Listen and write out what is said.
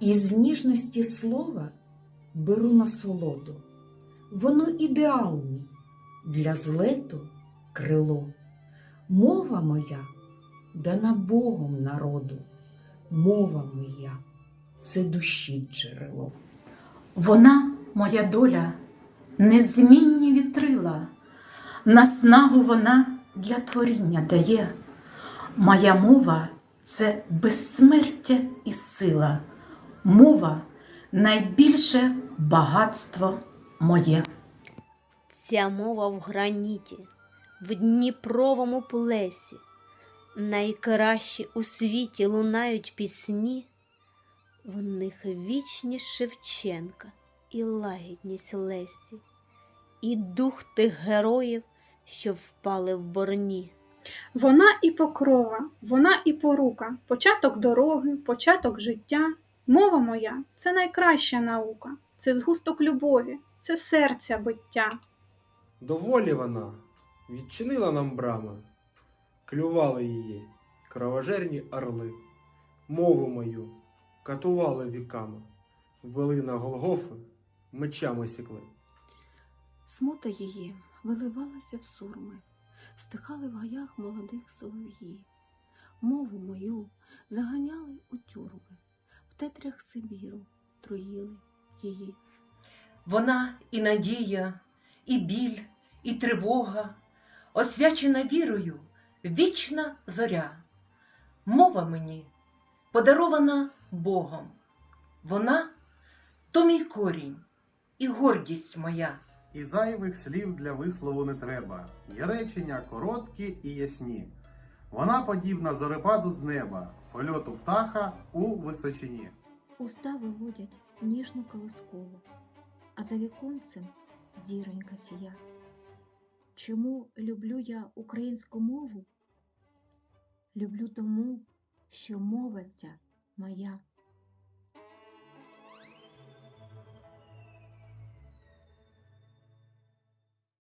Із ніжності слова беру насолоду. Воно ідеальне для злету крило. Мова моя дана Богом народу. Мова моя це душі джерело. Вона, моя доля, незмінні вітрила, наснагу вона для творіння дає. Моя мова це безсмертя і сила. Мова найбільше багатство моє. Ця мова в граніті, в Дніпровому плесі. Найкращі у світі лунають пісні, в них вічність Шевченка і лагідність Лесі, і дух тих героїв, що впали в борні. Вона і покрова, вона і порука, початок дороги, початок життя. Мова моя це найкраща наука, це згусток любові, це серця биття. Доволі вона відчинила нам брами, клювали її кровожерні орли, мову мою катували віками, вели на Голгофи, мечами сікли. Смута її виливалася в сурми, стихали в гаях молодих солов'їв. Мову мою заганяли в Сибіру труїли її. Вона і надія, і біль, і тривога, освячена вірою, вічна зоря. Мова мені подарована Богом. Вона то мій корінь і гордість моя. І зайвих слів для вислову не треба. Є речення короткі і ясні. Вона подібна зорепаду з неба, польоту птаха у височині. Уста виводять ніжну колискову, а за віконцем зіронька сія. Чому люблю я українську мову? Люблю тому, що мова ця моя.